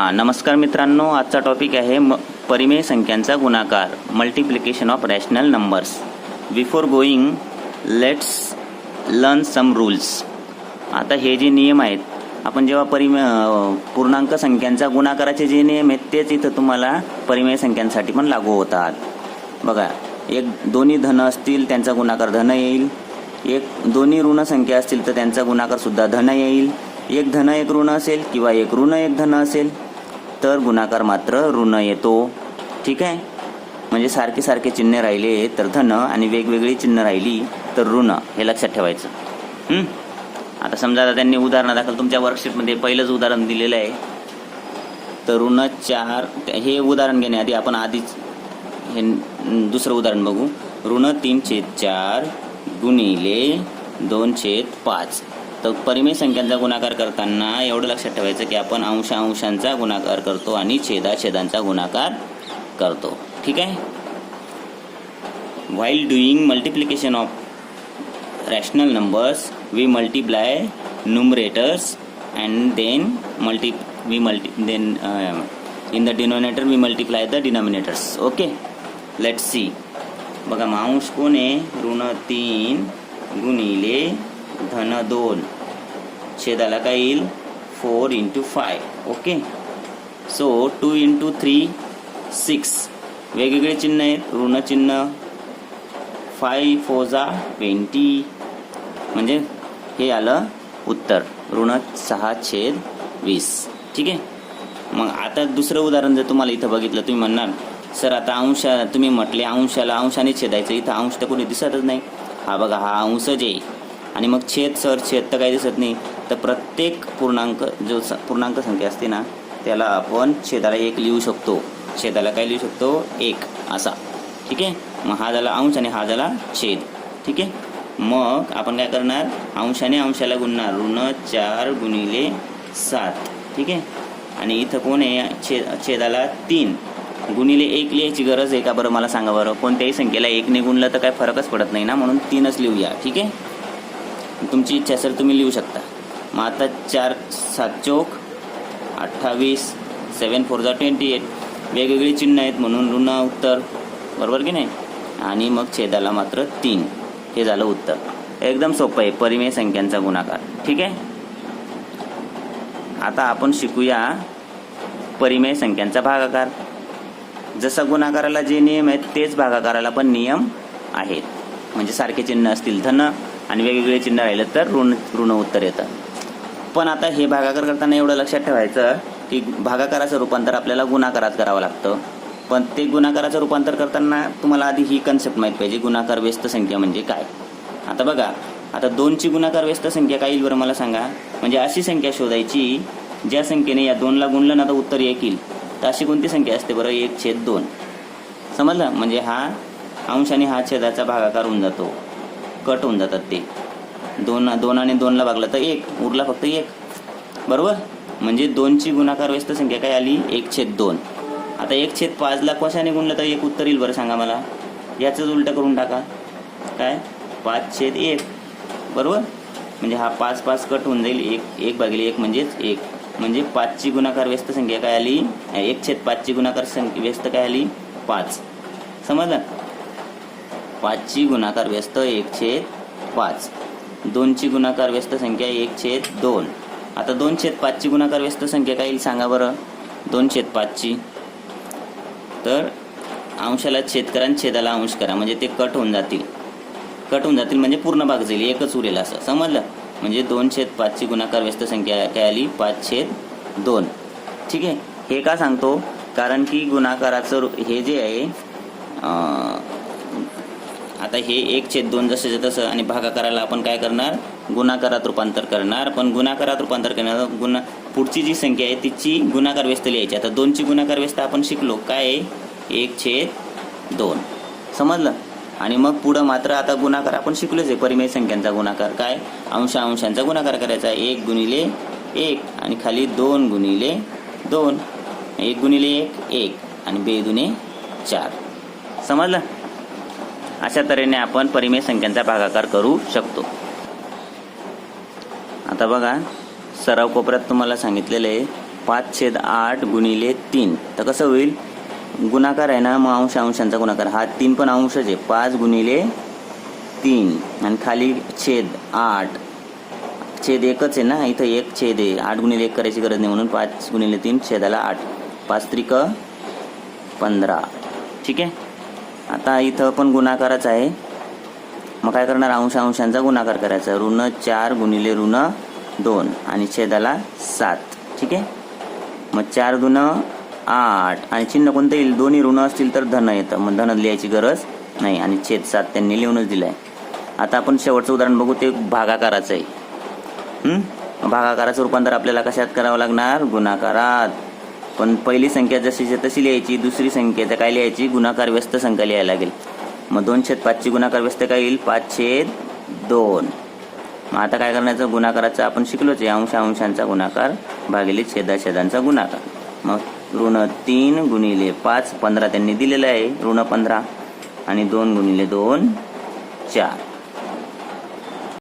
हां नमस्कार मित्रांनो आजचा टॉपिक आहे म परिमेय संख्यांचा गुणाकार multiplication of rational numbers before going let's learn some rules आता हे जे नियम आहेत आपण जेव्हा परिमेय पूर्णांक संख्यांचा गुणाकाराचे जे नियम आहेत तेच इथं तुम्हाला परिमेय संख्यांसाठी पण लागू होतात. बघा एक दोन्ही धन असतील त्यांचा गुणाकार धन येईल. एक दोन्ही ऋण संख्या असतील तर त्यांचा गुणाकार सुद्धा धन येईल. एक धन एक ऋण असेल किंवा एक ऋण एक धन असेल. तर गुणाकार मात्र ऋण येतो. ठीक आहे? म्हणजे सारखे सारखे चिन्ह राहिले तर धन आणि वेगवेगळी चिन्ह राहिली तर ऋण हे लक्षात ठेवायचं. आता समजा आता त्यांनी उदाहरणं दाखल तुमच्या वर्कशीटमध्ये पहिलंच उदाहरण दिलेलं आहे. तर ऋण चार हे उदाहरण घेण्याआधी आपण आधीच हे दुसरं उदाहरण बघू. ऋण तीन छेद चार गुणिले दोन छेद पाच. तर परिमेय संख्यांचा गुणाकार करताना एवढं लक्षात ठेवायचं की आपण अंश अंशांचा गुणाकार करतो आणि छेदाछेदांचा गुणाकार करतो. ठीक आहे? While doing multiplication of rational numbers we multiply numerators and then multi we multi then in the denominator we multiply the denominators okay let's see बघा मांस कोण आहे? ऋण तीन गुणिले धन दोन. छेदाला काय येईल? Four into five okay so two into three six वेगवेगळे चिन्ह आहेत. ऋण चिन्ह. फाय फोजा ट्वेंटी म्हणजे हे आलं उत्तर. ऋण सहा छेद वीस. ठीक? आहे मग आता दुसरं उदाहरण जर तुम्हाला इथं बघितलं तुम्ही म्हणणार सर आता अंशा तुम्ही म्हटले अंशाला अंशाने छेदायचं. इथं अंश तर कोणी दिसतच नाही. हा बघा हा अंशच आहे आणि मग छेद सर छेद तर काही दिसत नाही. तर प्रत्येक पूर्णांक जो स पूर्णांक संख्या असते ना त्याला आपण छेदाला एक लिहू शकतो. छेदाला काय लिहू शकतो? एक असा. ठीक आहे? मग हा झाला अंश आणि हा झाला छेद. ठीक आहे? मग आपण काय करणार? अंशाने अंशाला गुणणार. ऋण चार गुणिले सात. ठीक आहे? आणि इथं कोण आहे? छेद छेदाला तीन. गुणिले एक लिहायची गरज आहे का बरं? मला सांगा बरं. कोणत्याही संख्येला एकने गुणलं तर काय फरकच पडत नाही ना? म्हणून तीनच लिहूया. ठीक आहे? तुमची इच्छा असेल तुम्ही लिहू शकता. मग आता चार सात चौक अठ्ठावीस सेवन फोर जा ट्वेंटी एट वेगवेगळी चिन्ह आहेत म्हणून ऋण उत्तर. बरोबर की नाही? आणि मग छेदाला मात्र तीन. हे झालं उत्तर. एकदम सोपं आहे. परिमेय संख्यांचा गुणाकार. ठीक आहे? आता आपण शिकूया परिमेय संख्यांचा भागाकार. जसं गुणाकाराला जे नियम आहेत तेच भागाकाराला पण नियम आहेत. म्हणजे सारखे चिन्ह असतील. धन आणि वेगवेगळे चिन्ह राहिलं तर ऋण ऋण उत्तर येतं. पण आता हे भागाकार करताना एवढं लक्षात ठेवायचं की भागाकाराचं रूपांतर आपल्याला गुणाकारात करावं लागतं. पण ते गुणाकाराचं रूपांतर करताना तुम्हाला आधी ही कन्सेप्ट माहीत पाहिजे गुणाकार व्यस्त संख्या म्हणजे काय? आता बघा आता दोनची गुणाकार व्यस्त संख्या काय येईल बरं मला सांगा? म्हणजे अशी संख्या शोधायची ज्या संख्येने या दोनला गुणलं ना तर उत्तर एक येईल. तर अशी कोणती संख्या असते बरं? एक छेद दोन. समजलं? म्हणजे हा अंश आणि हा छेदाचा भागाकार होऊन जातो. कट होऊन जातात ते. दोन दोन आणि दोनला भागलं तर एक उरला फक्त एक. बरोबर? म्हणजे दोनची गुणाकार व्यस्त संख्या काय आली? एक छेद दोन. आता एक छेद पाचला कशाने गुणलं तर एक उत्तर येईल बरं सांगा मला. याचंच उलटं करून टाका. काय? पाच छेद एक. बरोबर? म्हणजे हा पाच पाच कट होऊन जाईल. एक एक भागिले एक म्हणजेच एक. म्हणजे पाचची गुणाकार व्यस्त संख्या काय आली? एक छेद पाचची गुणाकार संख्या व्यस्त काय आली? पाच. समजलं? पाचची गुणाकार व्यस्त एक छेद पाच. दोनची गुणाकार व्यस्त संख्या एक छेद दोन. आता दोन छेद पाचची गुणाकार व्यस्त संख्या काय येईल सांगा बरं. दोन छेद पाचची. तर अंशाला छेद करा आणि छेदाला अंश करा म्हणजे ते कट होऊन जातील. कट होऊन जातील म्हणजे पूर्ण भाग जाईल एकच उरेल असं. समजलं? म्हणजे दोन छेद पाचची गुणाकार व्यस्त संख्या काय आली? पाच छेद दोन. ठीक आहे? हे का सांगतो? कारण की गुणाकाराचं हे जे आहे आता हे एक छेद दोन जसं तसं आणि भागाकाराला आपण काय करणार? गुणाकारात रूपांतर करणार. पण गुणाकारात रूपांतर करणार गुणा पुढची जी संख्या आहे तिची गुणाकार व्यस्त लिहायची आता दोनची गुणाकार व्यस्त आपण शिकलो. काय आहे? एक छेद दोन. समजलं? आणि मग पुढं मात्र आता गुणाकार आपण शिकलोच आहे. परिमेय संख्यांचा गुणाकार काय? अंश अंशांचा गुणाकार करायचा एक गुणिले एक आणि खाली दोन गुणिले दोन. एक गुणिले एक एक आणि बे दुने चार. समजलं? अशा तऱ्हेने आपण परिमेय संख्यांचा भागाकार करू शकतो. आता बघा सराव कोपऱ्यात तुम्हाला सांगितलेलं आहे पाच छेद आठ गुणिले तीन. तर कसं होईल? गुणाकार आहे ना मग अंश अंशांचा गुणाकार. हा तीन पण अंशच आहे. पाच गुणिले तीन. आणि खाली छेद आठ. छेद एकच आहे ना इथं एक छेद आहे. आठ गुणिले एक करायची गरज नाही म्हणून पाच गुणिले तीन छेदाला आठ. पाच त्रिक पंधरा. ठीक आहे? आता इथं पण गुणाकारच आहे. मग काय करणार? अंश अंशांचा गुणाकार करायचा. ऋण चार गुणिले ऋण दोन आणि छेदाला सात. ठीक आहे? मग चार गुण आठ. आणि चिन्ह कोणतं येईल? दोन्ही ऋण असतील तर धन येतं. मग धन लिहायची गरज नाही. आणि छेद सात त्यांनी लिहूनच दिलं आहे आता आपण शेवटचं उदाहरण बघू. ते भागाकाराचं आहे. भागाकाराचं रूपांतर आपल्याला कशात करावं लागणार? गुणाकारात. पण पहिली संख्या जशीच्या तशी लिहायची दुसरी संख्या तर काय लिहायची गुणाकार व्यस्त संख्या लिहायला लागेल. मग दोन छेद पाचची गुणाकार व्यस्त काय येईल? पाच छेद दोन. मग आता काय करण्याचं? गुणाकाराचं आपण शिकलोच आहे. अंश अंशांचा गुणाकार भागिले छेदा छेदांचा गुणाकार. मग ऋण तीन गुणिले पाच पंधरा त्यांनी दिलेलं आहे. ऋण पंधरा आणि दोन गुणिले दोन चार.